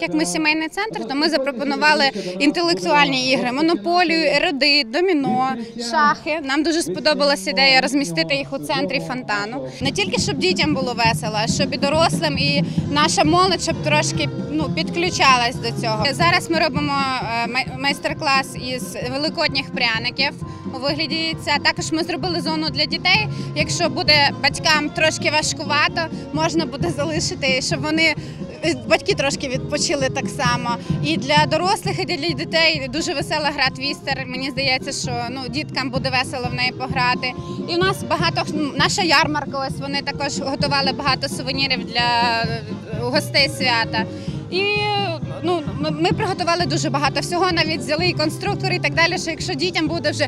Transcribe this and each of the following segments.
так як ми сімейний центр, то ми запропонували інтелектуальні ігри: монополію, ерудит, доміно, шахи. Нам дуже сподобалась ідея розмістити їх у центрі фонтану. Не тільки щоб дітям було весело, а щоб і дорослим, і наша молодь щоб трошки ну підключалась до цього. Зараз ми робимо е, майстер-клас із великодніх пряників у вигляді яйця. Також ми зробили зону для дітей. Якщо буде батькам трошки важкувато, можна буде залишити, щоб вони е, батьки трошки відпочили так само. І для дорослих, і для дітей дуже весела гра твістер. Мені здається, що ну діткам буде весело в неї пограти. І у нас багато наша ярмарка. Ось вони також готували багато сувенірів для е, гостей свята. І ну ми, приготували дуже багато всього. Навіть взяли і конструктори, і так далі. Що якщо дітям буде вже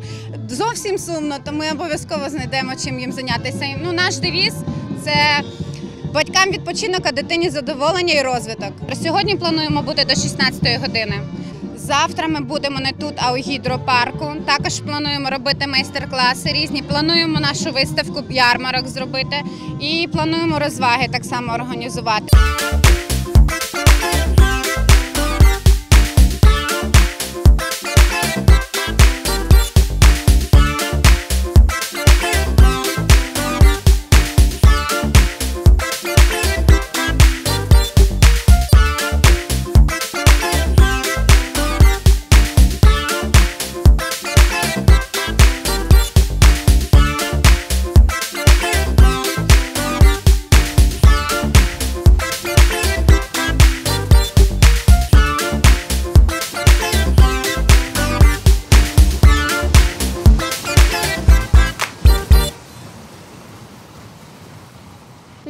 зовсім сумно, то ми обов'язково знайдемо чим їм зайнятися. Ну наш девіз це. Батькам відпочинок, а дитині задоволення і розвиток. Сьогодні плануємо бути до 16 години. Завтра ми будемо не тут, а у гідропарку. Також плануємо робити майстер-класи різні. Плануємо нашу виставку ярмарок зробити і плануємо розваги так само організувати.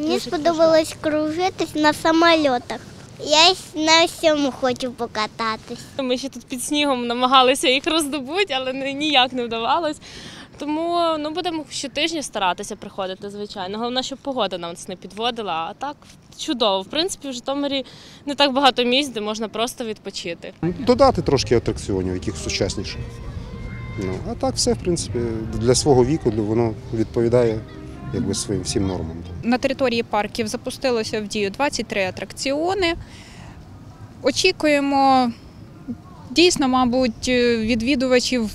Мені сподобалось кружитись на самольотах. Я на всьому хочу покататись. Ми ще тут під снігом намагалися їх роздобути, але ніяк не вдавалось. Тому ну, будемо щотижня старатися приходити, звичайно. Головне, щоб погода нас не підводила, а так чудово. В принципі, в Житомирі не так багато місць, де можна просто відпочити. Додати трошки атракціонів, яких сучасніших. Ну, а так все, в принципі, для свого віку воно відповідає якби, своїм всім нормам. На території парків запустилося в дію 23 атракціони. Очікуємо дійсно, мабуть, відвідувачів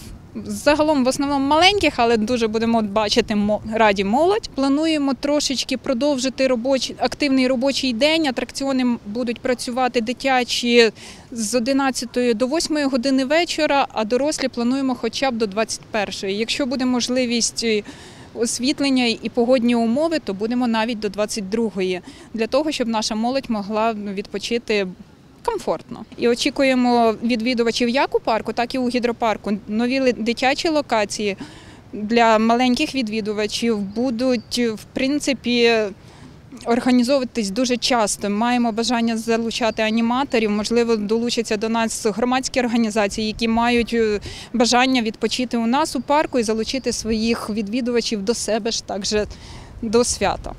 загалом в основному маленьких, але дуже будемо бачити раді молодь. Плануємо трошечки продовжити робочий, активний робочий день. Атракціони будуть працювати дитячі з 11 до 8 години вечора, а дорослі плануємо хоча б до 21. Якщо буде можливість освітлення і погодні умови, то будемо навіть до 22-ї, для того, щоб наша молодь могла відпочити. Комфортно і очікуємо відвідувачів як у парку, так і у гідропарку. Нові дитячі локації для маленьких відвідувачів будуть в принципі організовуватись дуже часто. Маємо бажання залучати аніматорів. Можливо, долучаться до нас громадські організації, які мають е, бажання відпочити у нас у парку і залучити своїх відвідувачів до себе ж також до свята.